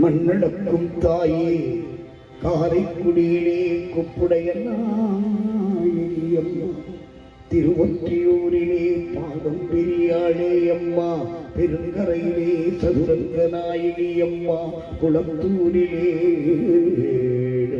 மண்ணளக்கும் தாயே காரைக்குடியிலே குப்புடைய திருவொற்றியூரிலே பாடும் பெரியாளே அம்மா பெருங்கரையிலே சதுரங்க நாயினி அம்மா குளத்தூரிலே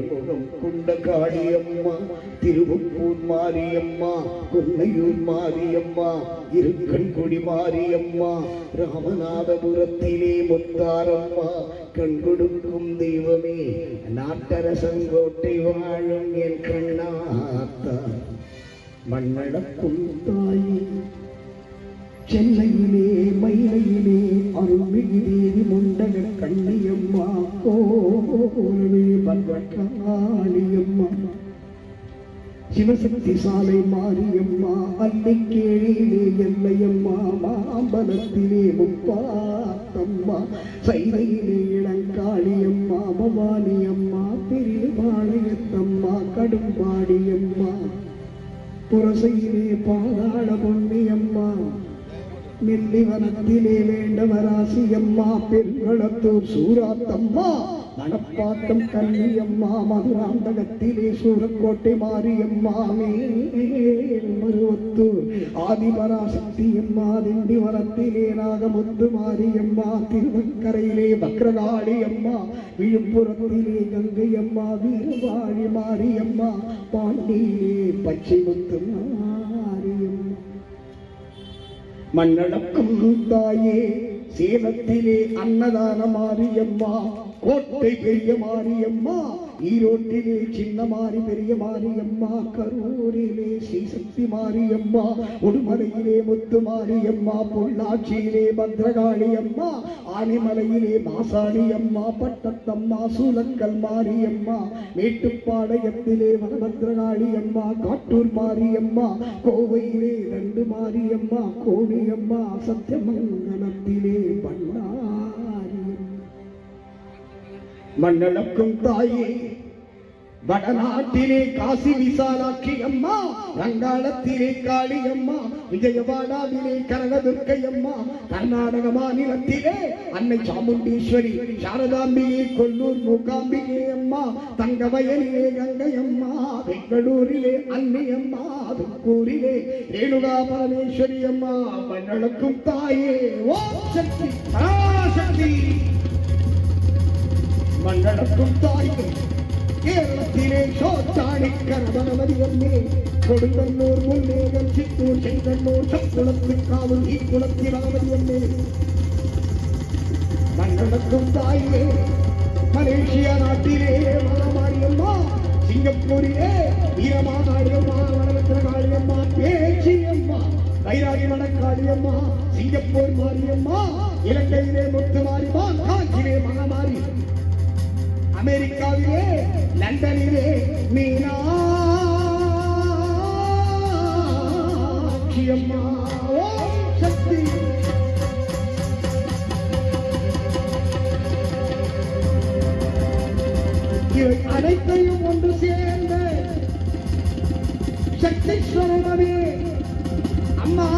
திருமுகம் கொண்ட காளியம்மா திருவப்பூர் மாரியம்மா கொன்னையூர் மாரியம்மா இருக்கண்குடி மாரியம்மா ராமநாதபுரத்திலே முத்தாரம்மா கண் கொடுக்கும் தெய்வமே நாட்டரசங்கோட்டை வாழும் என் கண்ணாத்தா. மண்ணடக்கும் தாயே சென்னையிலே மயிலையிலே அருள்மிகு தேவி முண்டக கண்ணியம்மா கோவே பல்வக்காளியம்மா சிவசக்தி சாலை மாரியம்மா அல்லிக்கேழியிலே எல்லையம்மா மாம்பலத்திலே முப்பாத்தம்மா சைதையிலே இளங்காளியம்மா பவானியம்மா பெரியபாளையத்தம்மா கடும்பாடியம்மா புரசையிலே பாதாள பொன்னியம்மா நெல்லிவனத்திலே வேண்டவராசியம்மா பெருங்களத்தூர் சூராத்தம்மா. மணப்பாக்கம் அம்மா மதுராந்தகத்திலே சூரக்கோட்டை மாரியம்மா மருவத்தூர் ஆதிபராசக்தியம்மா திண்டிவனத்திலே நாகமுத்து மாரியம்மா திருவக்கரையிலே பக்ரகாளி அம்மா விழுப்புரத்திலே கங்கை அம்மா வீரவாழி மாரியம்மா பாண்டியிலே பச்சைமுத்து மாரியம்மா மண்ணடக்கும் தாயே சேலத்திலே அன்னதான மாரியம்மா கோட்டை பெரிய மாரியம்மா ஈரோட்டிலே சின்ன மாறி பெரிய மாறி அம்மா கரூரிலே ஸ்ரீசக்தி அம்மா உடுமலையிலே முத்து மாறி அம்மா பொள்ளாச்சியிலே பத்ரகாளி அம்மா ஆனைமலையிலே மாசாணி அம்மா பட்டத்தம்மா சூலக்கல் மாறி அம்மா மேட்டுப்பாளையத்திலே வனபத்ரகாளி அம்மா காட்டூர் மாறி அம்மா கோவையிலே ரெண்டு மாரி அம்மா கோடி அம்மா சத்தியமங்கலத்திலே பண்ணா மண்ணளக்கும் தாயே வடநாட்டிலே காசி விசாலாட்சி அம்மா ரங்காளத்திலே காளி அம்மா விஜயவாடாவிலே கனகதுர்க்கை அம்மா கர்நாடக மாநிலத்திலே அன்னை சாமுண்டீஸ்வரி சாரதாம்பிகை கொல்லூர் மூகாம்பிகை அம்மா தங்கவயலிலே கங்கை அம்மா பெங்களூரிலே அன்னை அம்மா துக்கூரிலே ரேணுகா பரமேஸ்வரி அம்மா மண்ணளக்கும் தாயே ஓ சக்தி பராசக்தி மண்ணடக்கும் தாய்கள் கேரளத்திலே சோத்தாடி கரபணமதியம்மே கொடுங்கல்லூர் முன்னேகம் சித்தூர் செங்கண்ணூர் சக்குளத்து காவல் ஈக்குளத்தி ராமதியம்மே மண்ணடக்கும் தாயே மலேசியா நாட்டிலே மகாமாரியம்மா சிங்கப்பூரிலே வீரமாகாளியம்மா வடபத்திர காளியம்மா பேச்சியம்மா வைராகி மணக்காளியம்மா சிங்கப்பூர் மாரியம்மா இலங்கையிலே முத்து அமெரிக்காவிலே லண்டனிலே மீனாட்சி சக்தி. இவை அனைத்தையும் ஒன்று சேர்ந்த சக்தீஸ்வரனவே அம்மா.